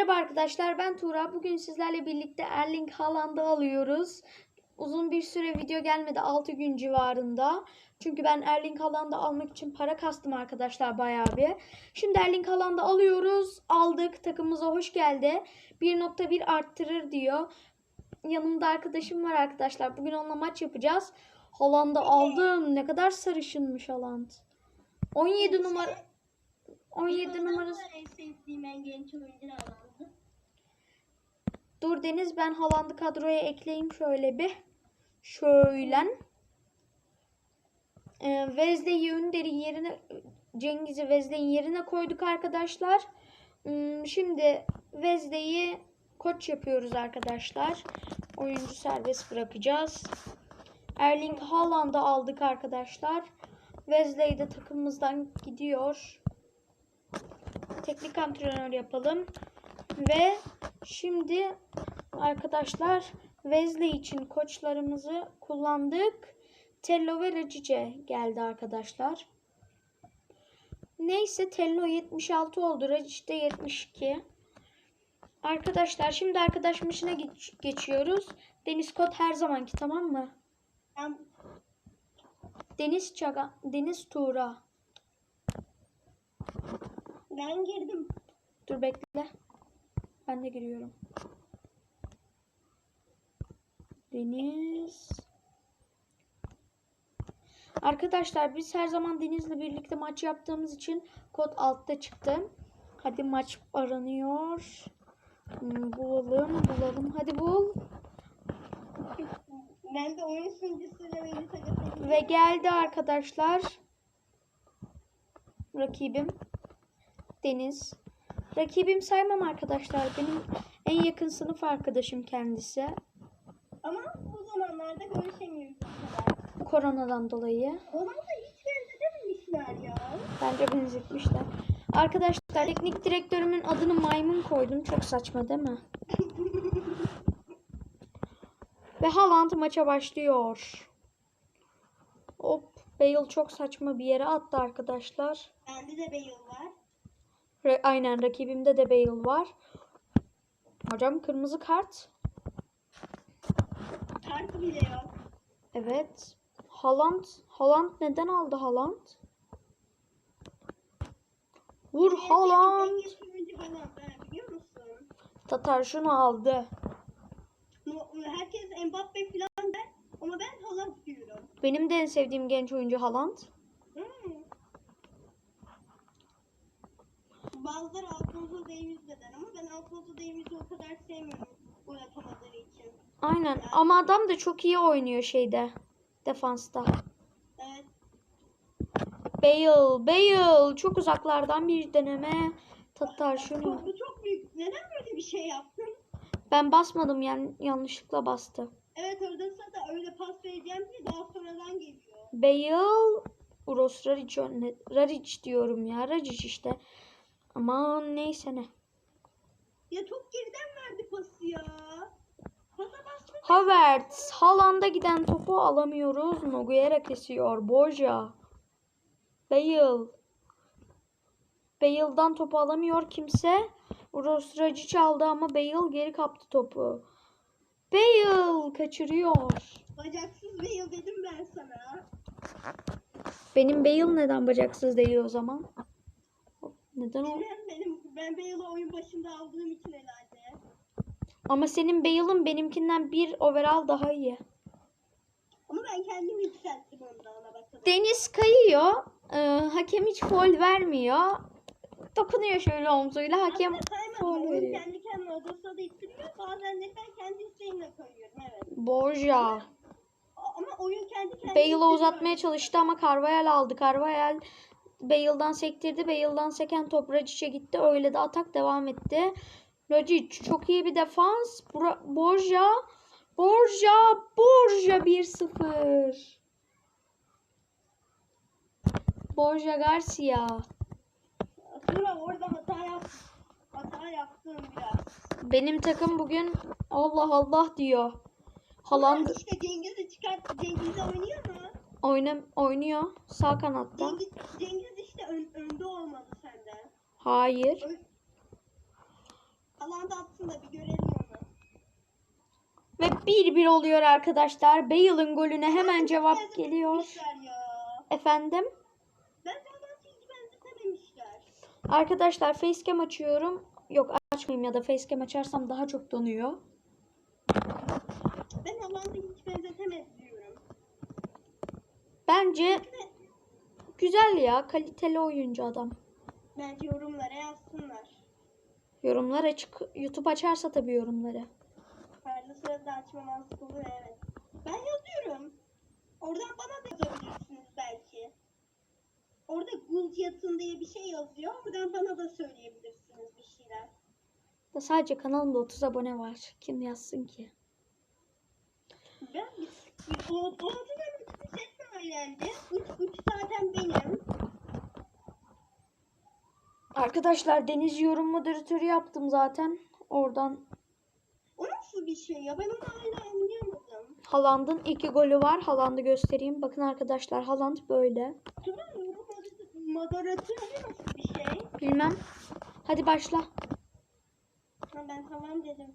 Merhaba arkadaşlar ben Tuğra. Bugün sizlerle birlikte Erling Haaland'ı alıyoruz. Uzun bir süre video gelmedi 6 gün civarında. Çünkü ben Erling Haaland'ı almak için para kastım arkadaşlar bayağı bir. Şimdi Erling Haaland'ı alıyoruz. Aldık. Takımımıza hoş geldi. 1.1 arttırır diyor. Yanımda arkadaşım var arkadaşlar. Bugün onunla maç yapacağız. Haaland'ı aldım. Ne kadar sarışınmış Haaland. 17 numara 17 numarası. En sevdiğim en genç oyuncu Haaland'ı. Dur Deniz ben Haaland'ı kadroya ekleyeyim şöyle bir. Şöyle. Ee, Wesley'i Ünder'i yerine Cengiz'i Wesley'in yerine koyduk arkadaşlar. Hmm, Şimdi Wesley'i koç yapıyoruz arkadaşlar. Oyuncu serbest bırakacağız. Erling Haaland'ı aldık arkadaşlar. Wesley de takımımızdan gidiyor. Teknik antrenör yapalım. Ve şimdi arkadaşlar Wesley için koçlarımızı kullandık. Tello ve Racice geldi arkadaşlar. Neyse Tello 76 oldu. Racice de 72. Arkadaşlar şimdi arkadaş maçına geç- geçiyoruz. Deniz Kod her zamanki tamam mı? Ben Deniz Çaga, Deniz Tuğra. Ben girdim. Dur bekle. Ben de giriyorum. Deniz. Arkadaşlar biz her zaman Deniz'le birlikte maç yaptığımız için kod altta çıktı. Hadi maç aranıyor. Hmm, bulalım, bulalım. Hadi bul. Ben de oyun sunucusuyla beni takip Ve geldi arkadaşlar. Rakibim. Deniz. Rakibim saymam arkadaşlar. Benim en yakın sınıf arkadaşım kendisi. Ama bu zamanlarda görüşemiyoruz. Koronadan dolayı. Ona da hiç benzetememişler ya. Bence benzetmişler. Arkadaşlar teknik direktörümün adını maymun koydum. Çok saçma değil mi? Ve Haaland maça başlıyor. Hop. Bale çok saçma bir yere attı arkadaşlar. Bende de Bale var. Ra- Aynen rakibimde de Bale var. Hocam kırmızı kart. Kart bile yok. Evet. Haaland. Haaland neden aldı Haaland? Vur Haaland. Tatar şunu aldı. Herkes Mbappe falan der ama ben Haaland diyorum. Benim de en sevdiğim genç oyuncu Haaland. Hmm. Bazıları Alfonso Davies de der ama ben Alfonso Davies'i o kadar sevmiyorum gol atamadığı için. Aynen ama adam da çok iyi oynuyor şeyde. Defansta. Evet. Bale, Bale çok uzaklardan bir deneme. Tatar şunu. Çok, bu çok büyük. Neden böyle bir şey yaptın? Ben basmadım yani yanlışlıkla bastı. Evet orada da öyle pas vereceğim diye daha sonradan geliyor. Bale, Uros Raric, Raric diyorum ya. Raric işte. Aman neyse ne. Ya çok geriden verdi pası ya. Pasa basma. Havertz, Haaland'a giden topu alamıyoruz. Nogueira kesiyor. Borja. Bale. Bale'dan topu alamıyor kimse. Uros Racic aldı ama Bale geri kaptı topu. Bale kaçırıyor. Bacaksız Bale dedim ben sana. Benim Bale neden bacaksız değil o zaman? Neden o? Benim ben Bale'ı oyun başında aldığım için herhalde. Ama senin Bale'ın benimkinden bir overall daha iyi. Ama ben kendimi yükselttim onda ona bakalım. Deniz kayıyor. Ee, hakem hiç foul vermiyor. Dokunuyor şöyle omzuyla. Hakem foul veriyor. kendi kendine odasına da ittiriyor. Bazen de ben kendi isteğimle koyuyorum. Evet. Borja. Ama oyun kendi kendine Bale'ı uzatmaya çalıştı ama Carvajal aldı. Carvajal Bale'dan sektirdi. Bale'dan seken top Racic'e gitti. Öyle de atak devam etti. Racic çok iyi bir defans. Borja. Borja. Borja 1-0. Borja Garcia. Sonra orada hata yap. Hata yaptım biraz. Benim takım bugün Allah Allah diyor. Haaland İşte Cengiz'i çıkarttı. Cengiz'le oynuyor mu? Oynam oynuyor sağ kanatta. Cengiz, Cengiz işte ön- önde olmalı senden. Hayır. Ön- Alan atsın da bir görelim onu. Ve 1-1 oluyor arkadaşlar. Bale'ın golüne hemen cevap geliyor. Efendim? Arkadaşlar facecam açıyorum. Yok açmayayım ya da facecam açarsam daha çok donuyor. Ben Haaland'ı hiç benzetemez diyorum. Bence güzel ya. Kaliteli oyuncu adam. bence yorumlara yazsınlar. Yorumlar açık. YouTube açarsa tabii yorumları. Arada sırada açma mantıklı olur evet. Ben yazıyorum. Oradan bana da yazabilirsiniz belki. Orada Gult yatın diye bir şey yazıyor. Oradan bana da söyleyebilirsiniz bir şeyler. Da sadece kanalımda 30 abone var. Kim yazsın ki? Ben o, o söylendi. Uç uç zaten benim. Arkadaşlar Deniz yorum moderatörü yaptım zaten. Oradan O nasıl bir şey ya? Ben onu hala anlayamadım. Haaland'ın iki golü var. Haaland'ı göstereyim. Bakın arkadaşlar Haaland böyle. Tamam mı? Bu moderatör nasıl bir şey? Bilmem. Hadi başla. Ha, ben tamam dedim.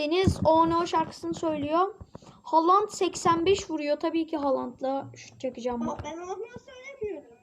Deniz o şarkısını söylüyor. Haaland 85 vuruyor. Tabii ki Haaland'la şut çakacağım. Ama ben onu söylemiyorum.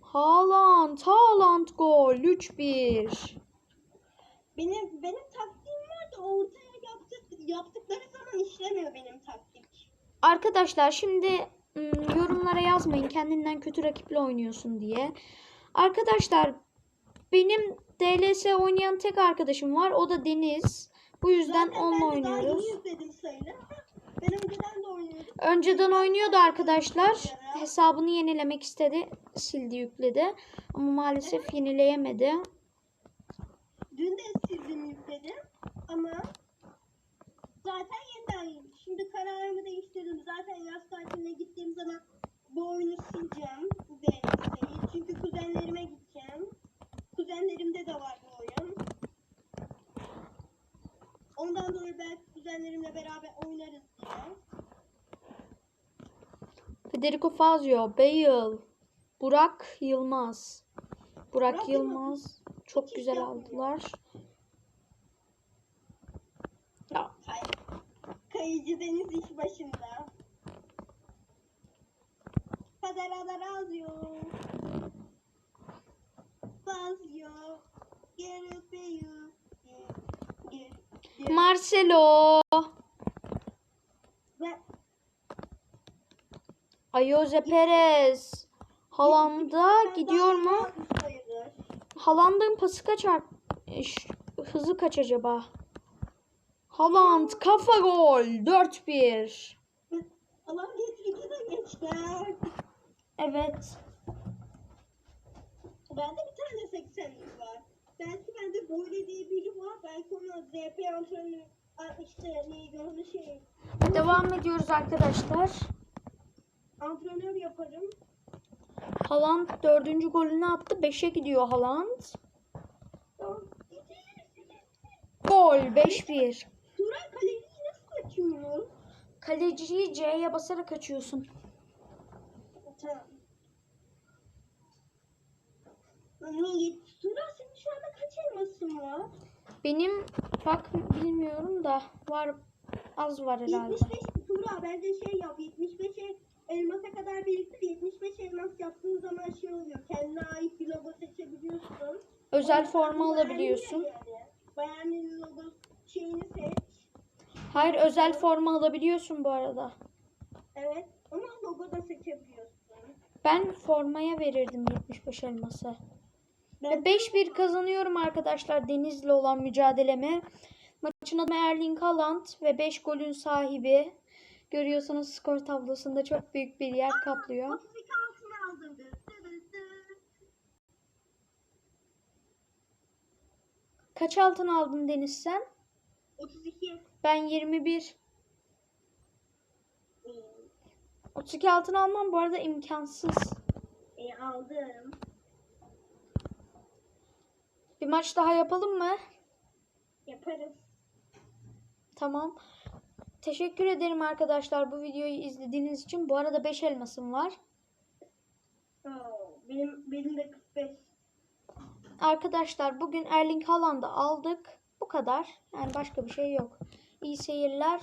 Haaland, Haaland gol 3-1. Benim benim taktiğim var da ortaya yaptık, yaptıkları zaman işlemiyor benim taktik. Arkadaşlar şimdi ım, yorumlara yazmayın kendinden kötü rakiple oynuyorsun diye. Arkadaşlar benim DLS oynayan tek arkadaşım var. O da Deniz. Bu yüzden Zaten onunla ben de daha oynuyoruz. yeni ben önceden de oynuyordum. Önceden oynuyordu arkadaşlar. Hesabını yenilemek istedi. Sildi yükledi. Ama maalesef yenileyemedi. Dün de sildim yükledim ama zaten yeniden şimdi kararımı değiştirdim. Zaten yaz tatiline gittiğim zaman bu oyunu sileceğim DLC'yi. Çünkü kuzenlerime gideceğim. Kuzenlerimde de var bu oyun. Ondan dolayı belki kuzenlerimle beraber oynarız diye. Federico Fazio, Bale, Burak Yılmaz. Burak Burak Yılmaz çok hiç güzel aldılar. Ya. Kayıcı Deniz iş başında. Kader Adarazio. Fazio. Gerepeyu. Marcelo, Ve Ayoze Perez. Haaland'a gidiyor mu? Sayılır. Haaland'ın pası kaçar. E, Hızı kaç acaba? Haaland kafa gol 4-1. Alan geçti de geçler. Evet. Bende bir tane 80'lik var. Belki bende böyle diye biri var. Belki onu ZP antrenörü işte neydi onu şey Devam ediyoruz arkadaşlar. Antrenör yaparım. Haaland dördüncü golünü attı. 5'e gidiyor Haaland. Gol 5-1. Turan kaleciyi nasıl kaçıyor? Kaleciyi C'ye basarak açıyorsun. Tamam. Turan senin şu anda kaç elmasın var? Benim bak bilmiyorum da var az var herhalde. 75 Turan bence şey yap 75 el- elmasa kadar biriktir 75 elmas yaptığın zaman şey oluyor kendine ait bir logo seçebiliyorsun. Özel forma alabiliyorsun. Bayern'in logo şeyini seç. Hayır özel forma alabiliyorsun bu arada. Evet ama logo da seçebiliyorsun. Ben formaya verirdim 75 elması. Ve Ben 5-1 kazanıyorum arkadaşlar Deniz'le olan mücadelemi. Maçın adı Erling Haaland ve 5 golün sahibi. Görüyorsanız skor tablosunda çok büyük bir yer kaplıyor. 32 altın aldım. Dı dı dı. Kaç altın aldın Deniz sen? 32. Ben 21. İyi, 32 altın almam bu arada imkansız. iyi aldım. Bir maç daha yapalım mı? Yaparız. Tamam. Teşekkür ederim arkadaşlar bu videoyu izlediğiniz için. Bu arada 5 elmasım var. Benim benim de 45. Arkadaşlar bugün Erling Haaland'ı aldık. Bu kadar. Yani başka bir şey yok. İyi seyirler.